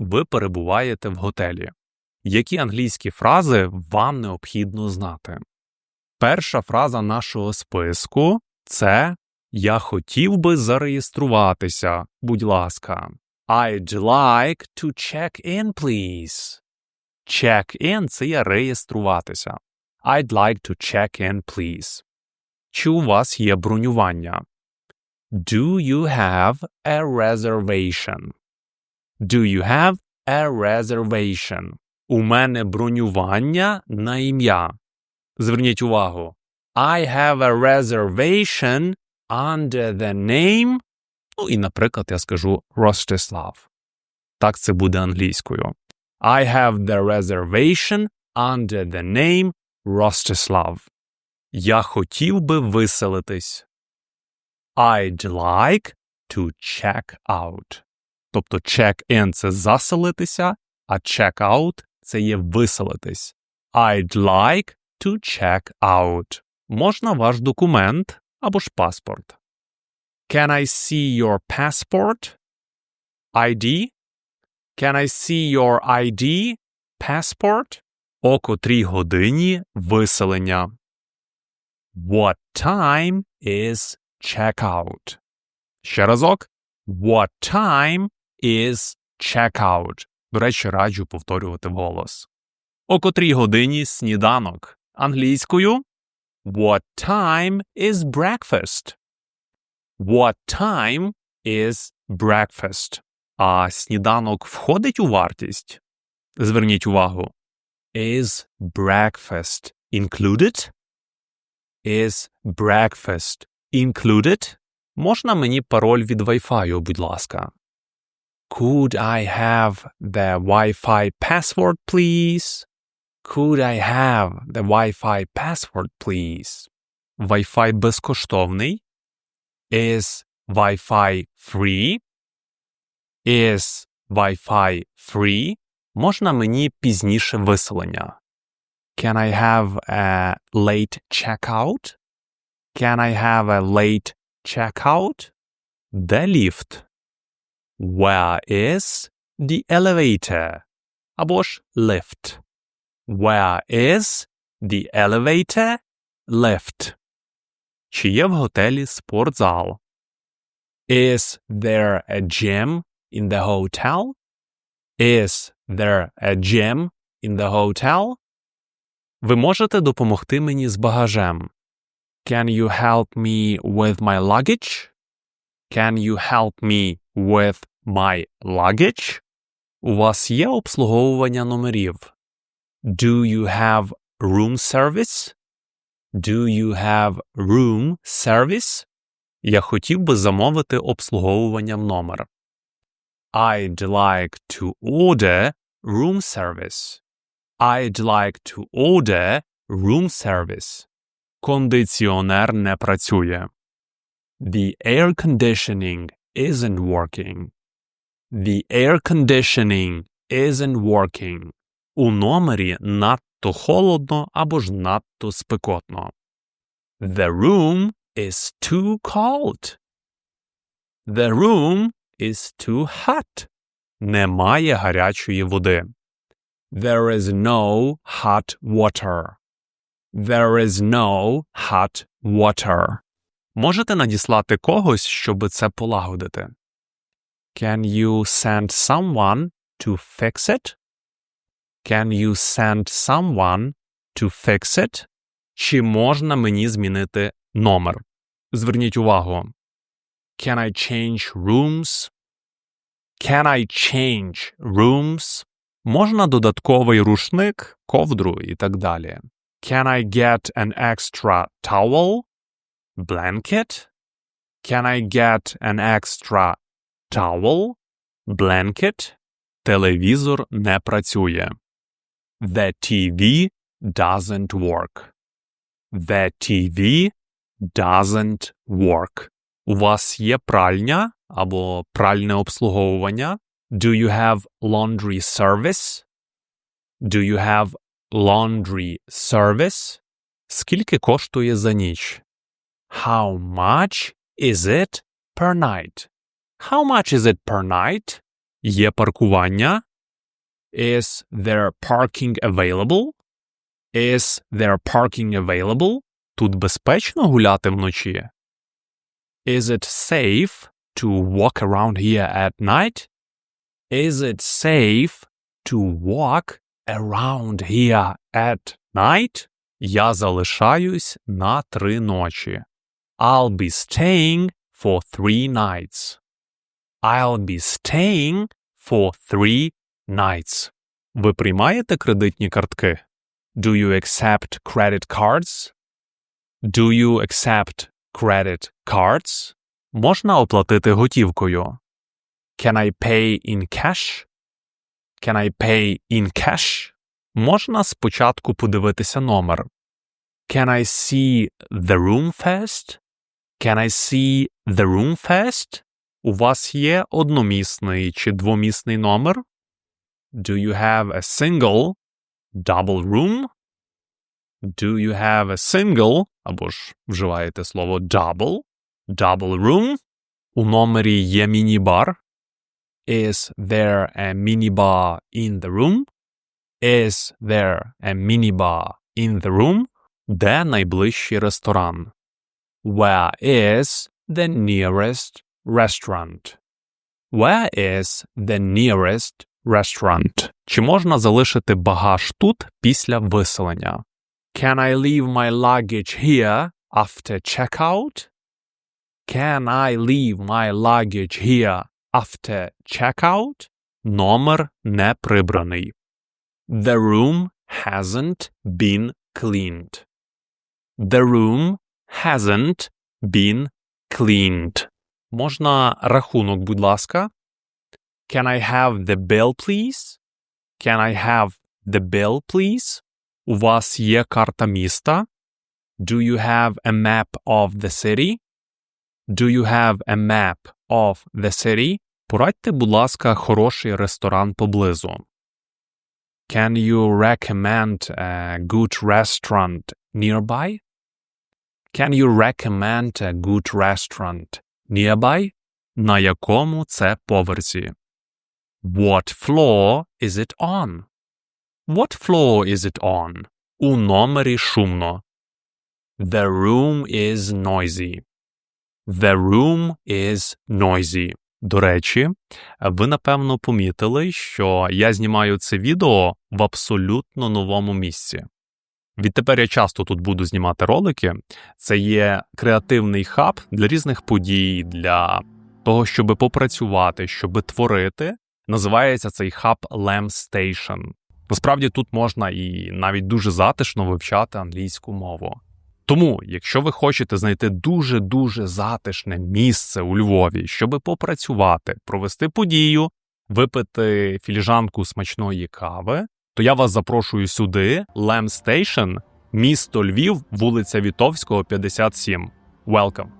ви перебуваєте в готелі. Які англійські фрази вам необхідно знати? Перша фраза нашого списку це Я хотів би зареєструватися. Будь ласка. I'd like to check in, please. Check in – це є реєструватися. I'd like to check in, please. Чи у вас є бронювання? Do you have a reservation? Do you have a reservation? У мене бронювання на ім'я. Зверніть увагу. I have a reservation under the name. Ну і, наприклад, я скажу Ростислав. Так це буде англійською. I have the reservation under the name Ростислав. Я хотів би виселитись. I'd like to check out. Тобто check-in – це заселитися, а check-out – це є виселитись. I'd like to check out. Можна ваш документ або ж паспорт. Can I see your passport? ID? Can I see your ID? Passport? О котрій годині виселення. What time is checkout? Ще разок. What time is checkout? До речі, раджу повторювати голос. О котрій годині сніданок. Англійською What time is breakfast? What time is breakfast? А сніданок входить у вартість? Зверніть увагу. Is breakfast included? Is breakfast included? Можна мені пароль від Wi-Fi, будь ласка? Could I have the Wi-Fi password, please? Could I have the Wi-Fi password, please? Wi-Fi безкоштовний. Is Wi-Fi free? Is Wi-Fi free? Можна мені пізніше виселення? Can I have a late checkout? Can I have a late checkout? Де ліфт? Where is the elevator? Або ж lift. Where is the elevator? Lift. Чи є в готелі спортзал? Is there a gym in the hotel? Is there a gym in the hotel? Ви можете допомогти мені з багажем? Can you help me with my luggage? Can you help me with my luggage? У вас є обслуговування номерів? Do you have room service? Do you have room service? Я хотів би замовити обслуговування в номер. I'd like to order room service. I'd like to order room service. Кондиціонер не працює. The air conditioning isn't working. The air conditioning isn't working. У номері надто холодно або ж надто спекотно. The room is too cold. The room is too hot. Немає гарячої води. There is no hot water. There is no hot water. Можете надіслати когось, щоб це полагодити? Can you send someone to fix it? Can you send someone to fix it? Чи можна мені змінити номер? Зверніть увагу. Can I change rooms? Can I change rooms? Можна додатковий рушник, ковдру і так далі. Can I get an extra towel? Blanket? Can I get an extra towel? Blanket? Телевізор не працює. The TV doesn't work. The TV doesn't work. У вас є пральня або пральне обслуговування? Do you have laundry service? Do you have laundry service? Скільки коштує за ніч? How much is it per night? How much is it per night? Є паркування? Is there parking available? Is there parking available? Тут безпечно гуляти вночі? Is it safe to walk around here at night? Is it safe to walk around here at night? Я залишаюсь на три ночі. I'll be staying for three nights. I'll be staying for three nights. Ви приймаєте кредитні картки? Do you accept credit cards? Do you accept credit cards? Можна оплатити готівкою? Can I pay in cash? Can I pay in cash? Можна спочатку подивитися номер. Can I see the room first? Can I see the room first? У вас є одномісний чи двомісний номер? Do you have a single, double room? Do you have a single, або ж вживаєте слово double, double room? У номері є міні-бар? Is there a minibar in the room? Is there a minibar in the room? Де найближчий ресторан? Where is the nearest restaurant? Where is the nearest restaurant? Чи можна залишити багаж тут після виселення? Can I leave my luggage here after checkout? Can I leave my luggage here after checkout? Номер не прибраний. The room hasn't been cleaned. The room hasn't been cleaned. Можна рахунок, будь ласка? Can I have the bill, please? Can I have the bill, please? У вас є карта міста? Do you have a map of the city? Do you have a map of the city? Порадьте, будь ласка, хороший ресторан поблизу. Can you recommend a good restaurant nearby? Can you recommend a good restaurant nearby? На якому це поверсі? What floor is it on? What floor is it on? У номері шумно. The room is noisy. The room is noisy. До речі, ви напевно помітили, що я знімаю це відео в абсолютно новому місці. Відтепер я часто тут буду знімати ролики. Це є креативний хаб для різних подій, для того, щоб попрацювати, щоб творити. Називається цей хаб Lamb Station. Насправді тут можна і навіть дуже затишно вивчати англійську мову. Тому, якщо ви хочете знайти дуже-дуже затишне місце у Львові, щоб попрацювати, провести подію, випити філіжанку смачної кави, то я вас запрошую сюди, Lamb Station, місто Львів, вулиця Вітовського, 57. Welcome!